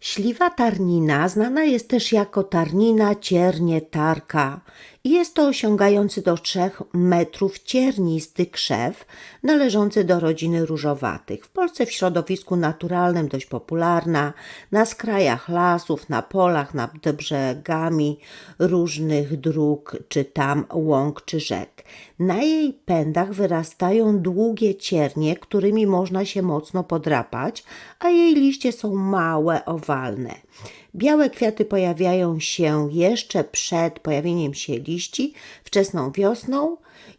Śliwa tarnina znana jest też jako tarnina ciernie tarka jest to osiągający do 3 metrów ciernisty krzew należący do rodziny różowatych. W Polsce w środowisku naturalnym dość popularna, na skrajach lasów, na polach, nad brzegami różnych dróg, czy tam łąk czy rzek. Na jej pędach wyrastają długie ciernie, którymi można się mocno podrapać, a jej liście są małe, owalne. Białe kwiaty pojawiają się jeszcze przed pojawieniem się liści, wczesną wiosną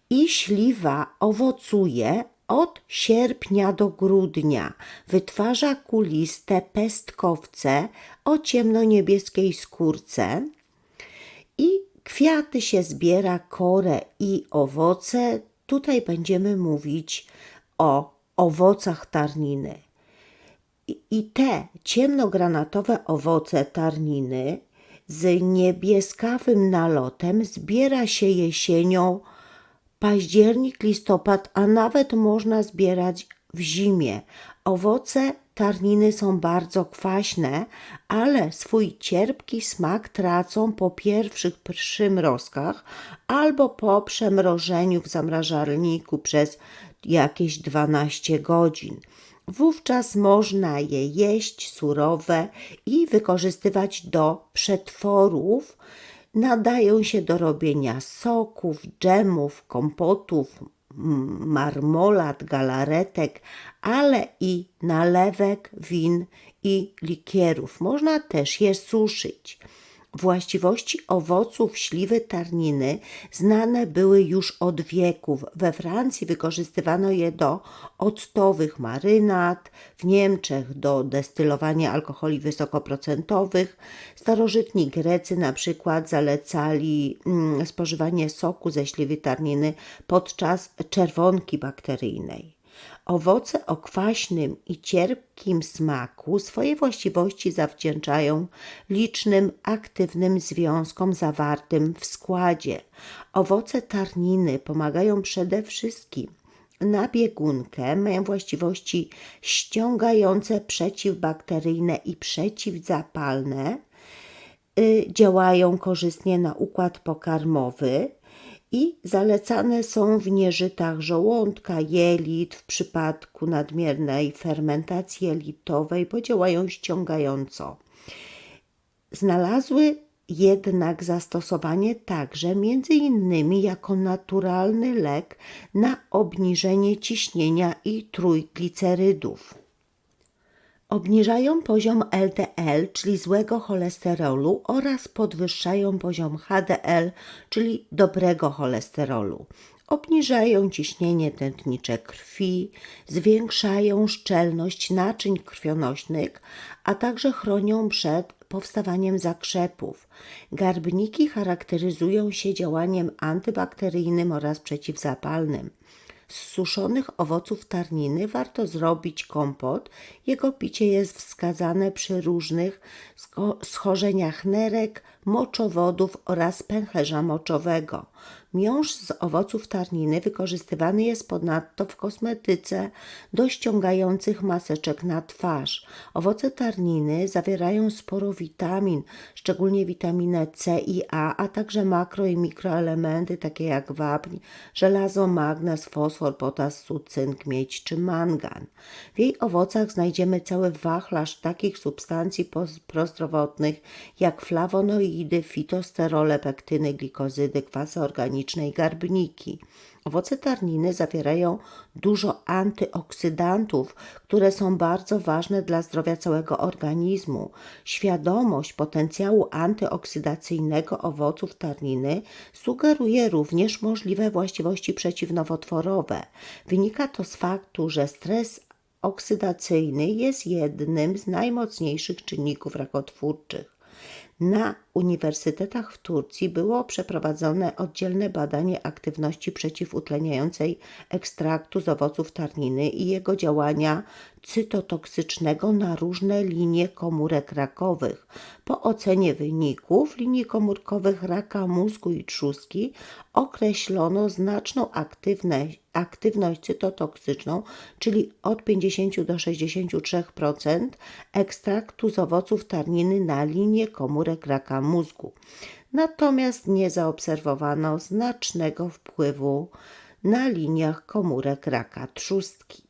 i śliwa owocuje od sierpnia do grudnia. Wytwarza kuliste pestkowce o ciemnoniebieskiej skórce i kwiaty się zbiera, korę i owoce. Tutaj będziemy mówić o owocach tarniny. I- te ciemnogranatowe owoce tarniny z niebieskawym nalotem zbiera się jesienią, październik, listopad, a nawet można zbierać w zimie. Owoce tarniny są bardzo kwaśne, ale swój cierpki smak tracą po pierwszych przymrozkach albo po przemrożeniu w zamrażalniku przez jakieś 12 godzin. Wówczas można je jeść surowe i wykorzystywać do przetworów. Nadają się do robienia soków, dżemów, kompotów, m- marmolad, galaretek, ale i nalewek, win i likierów. Można też je suszyć. Właściwości owoców śliwy tarniny znane były już od wieków. We Francji wykorzystywano je do octowych marynat, w Niemczech do destylowania alkoholi wysokoprocentowych. Starożytni Grecy na przykład zalecali mm, spożywanie soku ze śliwy tarniny podczas czerwonki bakteryjnej. Owoce o kwaśnym i cierpkim smaku swoje właściwości zawdzięczają licznym aktywnym związkom zawartym w składzie. Owoce tarniny pomagają przede wszystkim na biegunkę, mają właściwości ściągające przeciwbakteryjne i przeciwzapalne y, działają korzystnie na układ pokarmowy i zalecane są w nieżytach żołądka, jelit w przypadku nadmiernej fermentacji jelitowej, bo działają ściągająco. Znalazły jednak zastosowanie także między innymi jako naturalny lek na obniżenie ciśnienia i trójglicerydów. Obniżają poziom LDL, czyli złego cholesterolu, oraz podwyższają poziom HDL, czyli dobrego cholesterolu. Obniżają ciśnienie tętnicze krwi, zwiększają szczelność naczyń krwionośnych, a także chronią przed powstawaniem zakrzepów. Garbniki charakteryzują się działaniem antybakteryjnym oraz przeciwzapalnym. Z suszonych owoców tarniny warto zrobić kompot. Jego picie jest wskazane przy różnych schorzeniach nerek, moczowodów oraz pęcherza moczowego. Miąższ z owoców tarniny wykorzystywany jest ponadto w kosmetyce do ściągających maseczek na twarz. Owoce tarniny zawierają sporo witamin, szczególnie witaminę C i A, a także makro i mikroelementy takie jak wapń, żelazo, magnez, fosfor, potas, cynk, miedź czy mangan. W jej owocach znajdziemy cały wachlarz takich substancji prozdrowotnych jak flawonoidy, fitosterole, pektyny, glikozydy, kwasy organiczne i garbniki. Owoce tarniny zawierają dużo antyoksydantów, które są bardzo ważne dla zdrowia całego organizmu. Świadomość potencjału antyoksydacyjnego owoców tarniny sugeruje również możliwe właściwości przeciwnowotworowe. Wynika to z faktu, że stres oksydacyjny jest jednym z najmocniejszych czynników rakotwórczych. Na uniwersytetach w Turcji było przeprowadzone oddzielne badanie aktywności przeciwutleniającej ekstraktu z owoców tarniny i jego działania cytotoksycznego na różne linie komórek rakowych. Po ocenie wyników linii komórkowych raka mózgu i trzustki określono znaczną aktywność, aktywność cytotoksyczną, czyli od 50 do 63% ekstraktu z owoców tarniny na linię komórek raka mózgu. Natomiast nie zaobserwowano znacznego wpływu na liniach komórek raka trzustki.